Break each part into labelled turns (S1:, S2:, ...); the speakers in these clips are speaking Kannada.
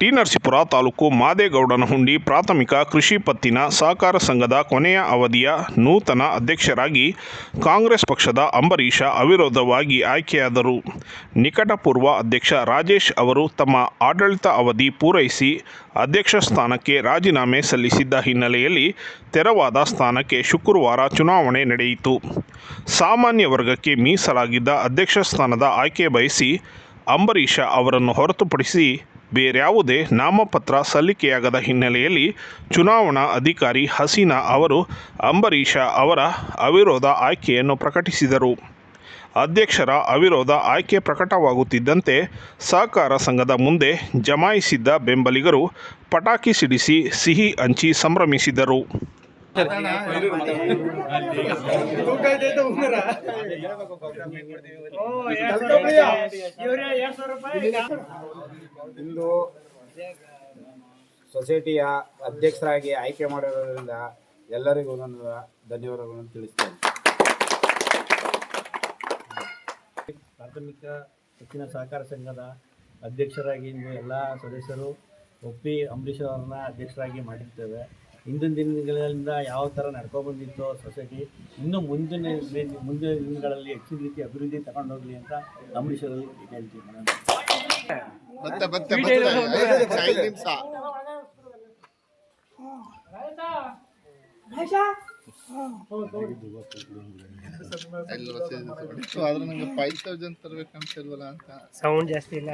S1: ಟಿ ನರಸೀಪುರ ತಾಲೂಕು ಮಾದೇಗೌಡನಹುಂಡಿ ಪ್ರಾಥಮಿಕ ಕೃಷಿ ಪತ್ತಿನ ಸಹಕಾರ ಸಂಘದ ಕೊನೆಯ ಅವಧಿಯ ನೂತನ ಅಧ್ಯಕ್ಷರಾಗಿ ಕಾಂಗ್ರೆಸ್ ಪಕ್ಷದ ಅಂಬರೀಷ ಅವಿರೋಧವಾಗಿ ಆಯ್ಕೆಯಾದರು. ನಿಕಟಪೂರ್ವ ಅಧ್ಯಕ್ಷ ರಾಜೇಶ್ ಅವರು ತಮ್ಮ ಆಡಳಿತ ಅವಧಿ ಪೂರೈಸಿ ಅಧ್ಯಕ್ಷ ಸ್ಥಾನಕ್ಕೆ ರಾಜೀನಾಮೆ ಸಲ್ಲಿಸಿದ್ದ ಹಿನ್ನೆಲೆಯಲ್ಲಿ ತೆರವಾದ ಸ್ಥಾನಕ್ಕೆ ಶುಕ್ರವಾರ ಚುನಾವಣೆ ನಡೆಯಿತು. ಸಾಮಾನ್ಯ ವರ್ಗಕ್ಕೆ ಮೀಸಲಾಗಿದ್ದ ಅಧ್ಯಕ್ಷ ಸ್ಥಾನದ ಆಯ್ಕೆ ಬಯಸಿ ಅಂಬರೀಷ ಅವರನ್ನು ಹೊರತುಪಡಿಸಿ ಬೇರ್ಯಾವುದೇ ನಾಮಪತ್ರ ಸಲ್ಲಿಕೆಯಾಗದ ಹಿನ್ನೆಲೆಯಲ್ಲಿ ಚುನಾವಣಾ ಅಧಿಕಾರಿ ಹಸೀನಾ ಅವರು ಅಂಬರೀಷ ಅವರ ಅವಿರೋಧ ಆಯ್ಕೆಯನ್ನು ಪ್ರಕಟಿಸಿದರು. ಅಧ್ಯಕ್ಷರ ಅವಿರೋಧ ಆಯ್ಕೆ ಪ್ರಕಟವಾಗುತ್ತಿದ್ದಂತೆ ಸಹಕಾರ ಸಂಘದ ಮುಂದೆ ಜಮಾಯಿಸಿದ್ದ ಬೆಂಬಲಿಗರು ಪಟಾಕಿ ಸಿಡಿಸಿ ಸಿಹಿ ಹಂಚಿ ಸಂಭ್ರಮಿಸಿದರು.
S2: ಇಂದು ಸೊಸೈಟಿಯ ಅಧ್ಯಕ್ಷರಾಗಿ ಆಯ್ಕೆ ಮಾಡಿರೋದ್ರಿಂದ ಎಲ್ಲರಿಗೂ ನನ್ನ ಧನ್ಯವಾದಗಳನ್ನು ತಿಳಿಸ್ತೇನೆ.
S3: ಪ್ರಾಥಮಿಕ ಹೆಚ್ಚಿನ ಸಹಕಾರ ಸಂಘದ ಅಧ್ಯಕ್ಷರಾಗಿ ಇಂದು ಎಲ್ಲ ಸದಸ್ಯರು ಒಪ್ಪಿ ಅಂಬರೀಷ್ ಅವರನ್ನ ಅಧ್ಯಕ್ಷರಾಗಿ ಮಾಡಿರ್ತೇವೆ. ಹಿಂದಿನ ದಿನಗಳಿಂದ ಯಾವ ಥರ ನಡ್ಕೊಬಂದಿತ್ತು ಸೊಸೈಟಿ ಇನ್ನೂ ಮುಂದಿನ ದಿನ- ಮುಂದಿನ ದಿನಗಳಲ್ಲಿ ಹೆಚ್ಚಿನ ರೀತಿ ಅಭಿವೃದ್ಧಿ ತಗೊಂಡೋಗ್ಲಿ ಅಂತ ನಮ್ಮ ವಿಷಯದಲ್ಲಿ ಹೇಳ್ತೀವಿ ಮೇಡಮ್
S4: ನಂಗೆ ಫೈವ್ ತೌಸಂಡ್ ಅಂತ.
S5: ಸೌಂಡ್ ಜಾಸ್ತಿ ಇಲ್ಲ.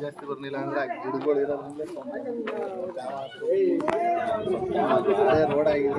S4: ಜಾಸ್ತಿ ಬರ್ಲಿಲ್ಲ ಅಂದ್ರೆ ಗಿಡಗಳು ಇರೋದ್ರಿಂದ ರೋಡ್ ಆಗಿದೆ